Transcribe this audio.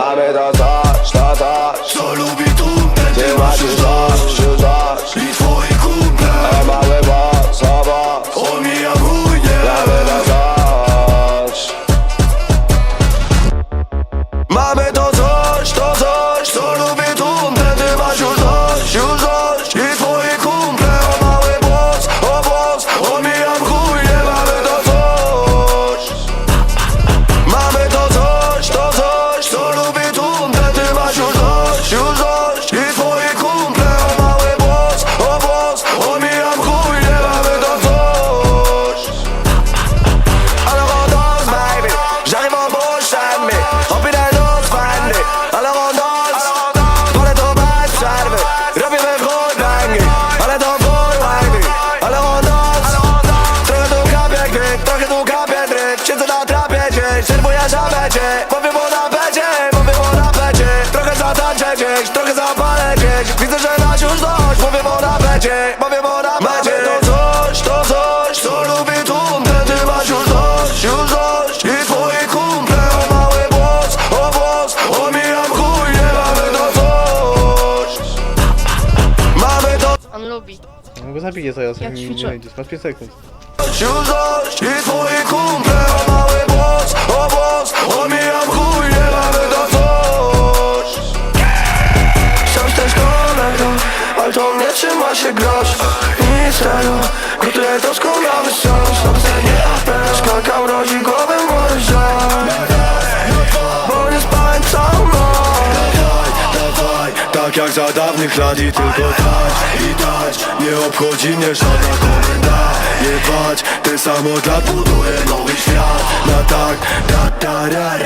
Mamy to coś, to coś Co lubi tundrę, Ty masz już dość już dość I twoi kumple A mały boss, o boss Omijam chujnie Mamy to coś Mamy to Serwuję żabecie Powiem o napecie Powiem o napecie Trochę zatańczę gdzieś Trochę zapalę gdzieś. Widzę, że masz już dość. Powiem o napecie Powiem o napecie Mamy to coś, to coś Co lubi tundrę Ty masz już dość, już dość. I twoi kumple O mały boss, o boss Omijam chuj, nie mamy to coś. Mamy to On lubi. No go zabiję zaraz, Ja jak mi ćwiczę. nie wejdziesz. Masz 5 sekund. coś, już dość. I twoi Trzyma się grosz. Nic tego Gotuję doskonały sos Obecnie apel Skakam rozi głowę może Bo nie spałem całą noc. Tak jak za dawnych lat i tylko dać I dać, nie obchodzi mnie żadna komenda. Jebać, ten sam od lat buduje nowy świat. Na tak, da, da, ra,